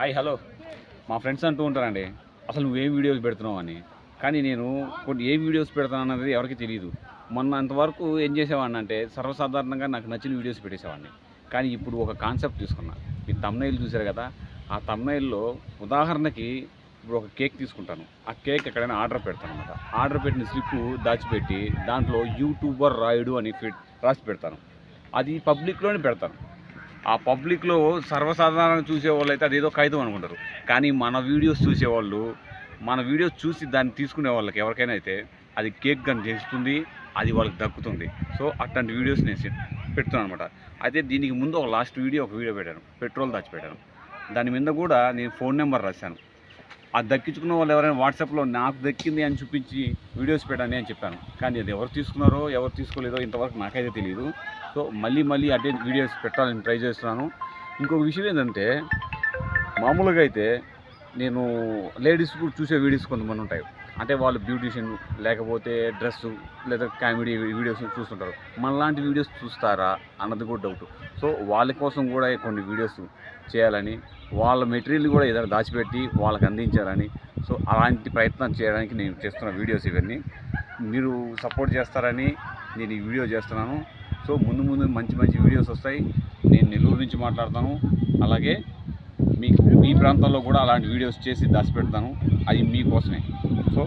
Hi hello. మా friends అంటూ ఉంటారండి అసలు నువ్వేం వీడియోస్ పెడుతున్నావు అని. కానీ నేను కొన్ని ఏ వీడియోస్ పెడతాను అన్నది ఎవరికి తెలియదు మొన్న అంతవరకు ఏం చేసేవాడిని అంటే సర్వసాధారణంగా నాకు నచ్చిన వీడియోస్ పెట్టేసేవాడిని. కానీ ఇప్పుడు ఒక కాన్సెప్ట్ తీసుకున్నా. ఈ తమ్నైల్ చూశారు కదా ఆ తమ్నైల్లో ఉదాహరణకి ఇప్పుడు ఒక కేక్ తీసుకుంటాను. ఆ కేక్ ఎక్కడైనా ఆర్డర్ పెడతాను అనమాట ఆర్డర్ పెట్టిన స్లిప్ దాచిపెట్టి దాంట్లో యూట్యూబర్ రాయుడు అని రాసి పెడతాను. అది పబ్లిక్లోనే పెడతాను. ఆ పబ్లిక్లో సర్వసాధారణంగా చూసేవాళ్ళు అయితే అదేదో కాగితం అనుకుంటారు. కానీ మన వీడియోస్ చూసేవాళ్ళు మన వీడియోస్ చూసి దాన్ని తీసుకునే వాళ్ళకి ఎవరికైనా అయితే అది కేక్ కానీ చేస్తుంది అది వాళ్ళకి దక్కుతుంది. సో అట్లాంటి వీడియోస్ నేను పెడుతున్నాను అనమాట అయితే దీనికి ముందు ఒక లాస్ట్ వీడియో ఒక వీడియో పెట్టాను. పెట్రోల్ దాచిపెట్టాను. దాని మీద కూడా నేను ఫోన్ నెంబర్ రాశాను. అది దక్కించుకున్న వాళ్ళు ఎవరైనా వాట్సాప్లో నాకు దక్కింది అని చూపించి వీడియోస్ పెట్టండి అని చెప్పాను. కానీ అది ఎవరు తీసుకున్నారో ఎవరు తీసుకోలేదో ఇంతవరకు నాకైతే తెలియదు సో మళ్ళీ మళ్ళీ అదే వీడియోస్ పెట్టాలని ట్రై చేస్తున్నాను. ఇంకొక విషయం ఏంటంటే మామూలుగా అయితే నేను లేడీస్ కూడా చూసే వీడియోస్ కొంతమంది ఉంటాయి. అంటే వాళ్ళు బ్యూటీషియన్ లేకపోతే డ్రెస్ లేదా కామెడీ వీడియోస్ చూస్తుంటారు. మనలాంటి వీడియోస్ చూస్తారా అన్నది కూడా డౌట్ సో వాళ్ళ కోసం కూడా కొన్ని వీడియోస్ చేయాలని వాళ్ళ మెటీరియల్ కూడా ఏదైనా దాచిపెట్టి వాళ్ళకి అందించాలని సో అలాంటి ప్రయత్నం చేయడానికి నేను చేస్తున్న వీడియోస్ ఇవన్నీ. మీరు సపోర్ట్ చేస్తారని నేను ఈ వీడియో చేస్తున్నాను. సో ముందు ముందు మంచి మంచి వీడియోస్ వస్తాయి. నేను నెల్లూరు నుంచి మాట్లాడతాను. అలాగే మీ ప్రాంతాల్లో కూడా అలాంటి వీడియోస్ చేసి దాచిపెడతాను. అది మీకోసమే. సో